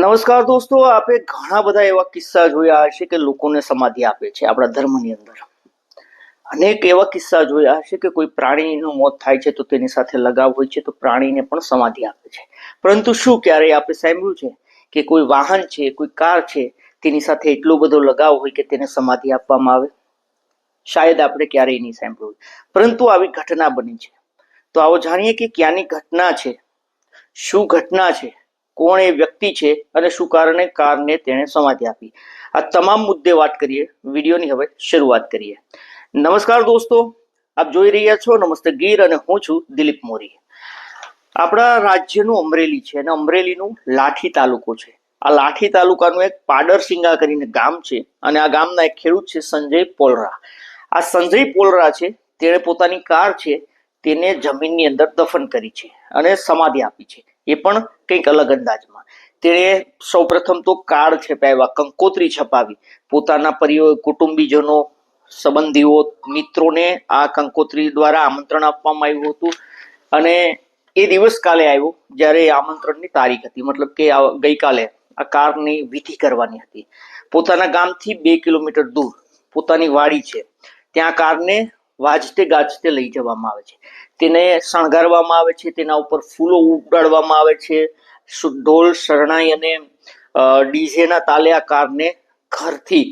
નમસ્કાર દોસ્તો, આપે ઘણા બધા એવા કિસ્સા જોયા હશે કે લોકોને સમાધિ આપે છે આપણા ધર્મની અંદર. અનેક એવા કિસ્સા જોયા હશે કે કોઈ પ્રાણીનું મોત થાય છે તો તેની સાથે લગાવ હોય છે તો પ્રાણીને પણ સમાધિ આપે છે. પરંતુ શું ક્યારેય આપણે સાંભળ્યું છે કે કોઈ વાહન છે, કોઈ કાર છે, તેની સાથે એટલો બધો લગાવ હોય કે તેને સમાધિ આપવામાં આવે? શાયદ આપણે ક્યારેય નહીં સાંભળ્યું પરંતુ આવી ઘટના બની છે. તો આવો જાણીએ કે ક્યાંની ઘટના છે? શું ઘટના છે? કોણ એ વ્યક્તિ છે અને શું કારણે કારને તેણે સમાધિ આપી? આ તમામ મુદ્દે વાત કરીએ, વિડીયોની હવે શરૂઆત કરીએ. નમસ્કાર દોસ્તો, આપ જોઈ રહ્યા છો નમસ્તે ગીર અને હું છું દિલીપ મોરી. આપણા રાજ્યનું અમરેલી છે અને અમરેલીનું લાઠી તાલુકો છે. આ લાઠી તાલુકાનું એક પાડરસિંગા કરીને ગામ છે અને આ ગામના એક ખેડૂત છે સંજય પોલરા. આ સંજય પોલરા છે, તેણે પોતાની કાર છે, તેને જમીનની અંદર દફન કરી છે અને સમાધિ આપી છે. એ પણ કંઈક અલગ અંદાજમાં. તેણે સૌપ્રથમ તો કાર્ડ છપાવ્યા કંકોત્રી છપાવી. પોતાના પરિવાર કુટુંબીજનો, સંબંધીઓ, મિત્રોને આ કંકોત્રી દ્વારા આમંત્રણ આપવામાં આવ્યું હતું. અને એ દિવસ કાલે આવ્યો, જ્યારે આમંત્રણની તારીખ હતી. મતલબ કે ગઈકાલે આ કારની વિધિ કરવાની હતી. પોતાના ગામથી બે કિલોમીટર દૂર, પોતાની વાડી છે. ત્યાં કારને વાજતે ગાજતે લઈ જવામાં આવે છે. તેને શણગારવામાં આવે છે, તેના ઉપર ફૂલો ઉડાડવામાં આવે છે. ઢોલ, શરણાઈ અને ડીજેના તાલે આ કારને ઘરથી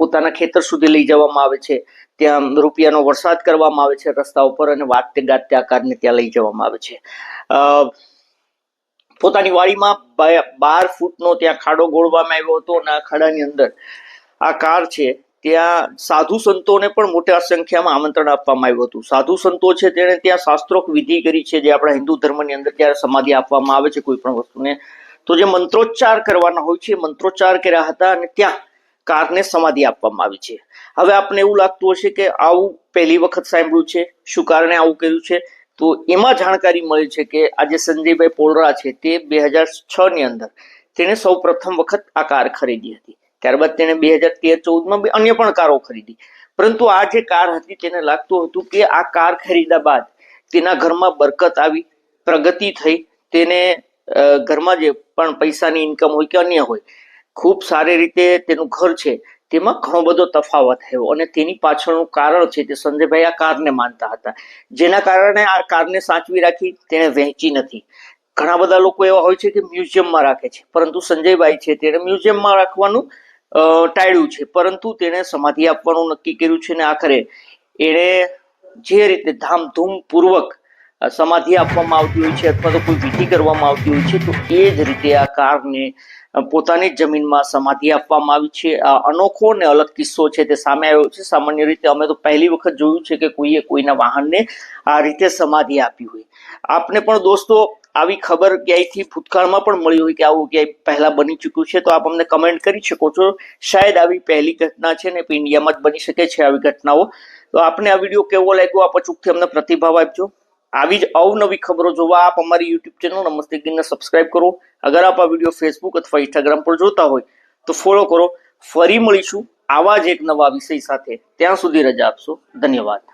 પોતાના ખેતર સુધી લઈ જવામાં આવે છે. ત્યાં રૂપિયાનો વરસાદ કરવામાં આવે છે રસ્તા ઉપર અને વાગતે ગાજતે આ કારને ત્યાં લઈ જવામાં આવે છે. પોતાની વાડીમાં બાર ફૂટનો ત્યાં ખાડો ગોળવામાં આવ્યો હતો અને આ ખાડાની અંદર આ કાર છે ત્યાં સાધુ સંતોને પણ મોટા સંખ્યામાં આમંત્રણ આપવામાં આવ્યું હતું. સાધુ સંતો છે તેણે ત્યાં શાસ્ત્રોક વિધિ કરી છે, જે આપણા હિન્દુ ધર્મની અંદર ત્યારે સમાધિ આપવામાં આવે છે કોઈ પણ વસ્તુને. તો જે મંત્રોચ્ચાર કરવાના હોય છે, મંત્રોચ્ચાર કર્યા હતા અને ત્યાં કારને સમાધિ આપવામાં આવી છે. હવે આપને એવું લાગતું હશે કે આવું પહેલી વખત સાંભળ્યું છે, શું કારણે આવું કર્યું છે? તો એમાં જાણકારી મળી છે કે આજે સંજયભાઈ પોલરા છે તે બે હજાર છ ની અંદર તેણે સૌ પ્રથમ વખત આ કાર ખરીદી હતી. ત્યારબાદ તેણે બે હજાર તેર ચૌદમાં અન્ય પણ કારો ખરીદી. પરંતુ આ જે કાર હતી તેને લાગતું હતું કે આ કાર ખરીદ્યા બાદ તેના ઘરમાં બરકત આવી, પ્રગતિ થઈ, તેને ઘરમાં જે પણ પૈસાની ઇન્કમ હોય કે અન્ય હોય, ખૂબ સારી રીતે તેનું ઘર છે, તેમાં ઘણો બધો તફાવત થયો અને તેની પાછળનું કારણ છે તે સંજયભાઈ આ કારને માનતા હતા. જેના કારણે આ કારને સાચવી રાખી તેણે વહેંચી નથી. ઘણા બધા લોકો એવા હોય છે કે મ્યુઝિયમમાં રાખે છે, પરંતુ સંજયભાઈ છે, તેણે મ્યુઝિયમમાં રાખવાનું ટાળ્યું છે. પરંતુ તેણે સમાધિ આપવાનું નક્કી કર્યું છે અને આખરે એણે જે રીતે ધામધૂમ પૂર્વક સમાધિ આપવામાં આવતી હોય છે અથવા તો કોઈ વિધિ કરવામાં આવતી હોય છે, તો એ જ રીતે આ કારને પોતાની જમીનમાં સમાધિ આપવામાં આવી છે. આ અનોખો અને અલગ કિસ્સો છે તે સામે આવ્યો છે. સામાન્ય રીતે અમે તો પહેલી વખત જોયું છે કે કોઈએ કોઈના વાહનને આ રીતે સમાધિ આપી હોય. આપને પણ દોસ્તો આવી ખબર ક્યાંયથી ભૂતકાળમાં પણ મળી હોય કે આવું ક્યાંય પહેલા બની ચૂક્યું છે, તો આપ અમને કમેન્ટ કરી શકો છો. શાયદ આવી પહેલી ઘટના છે ને ઇન્ડિયામાં જ બની શકે છે આવી ઘટનાઓ. તો આપને આ વીડિયો કેવો લાગ્યો? આપ અચૂકથી અમને પ્રતિભાવ આપજો. આવી જ અવનવી ખબરો જોવા આપ અમારી યુટ્યુબ ચેનલ નમસ્તે ગીરને સબસ્ક્રાઇબ કરો. અગર આપ આ વીડિયો ફેસબુક અથવા ઇન્સ્ટાગ્રામ પર જોતા હોય, તો ફોલો કરો. ફરી મળીશું આવા જ એક નવા વિષય સાથે. ત્યાં સુધી રજા આપશો. ધન્યવાદ.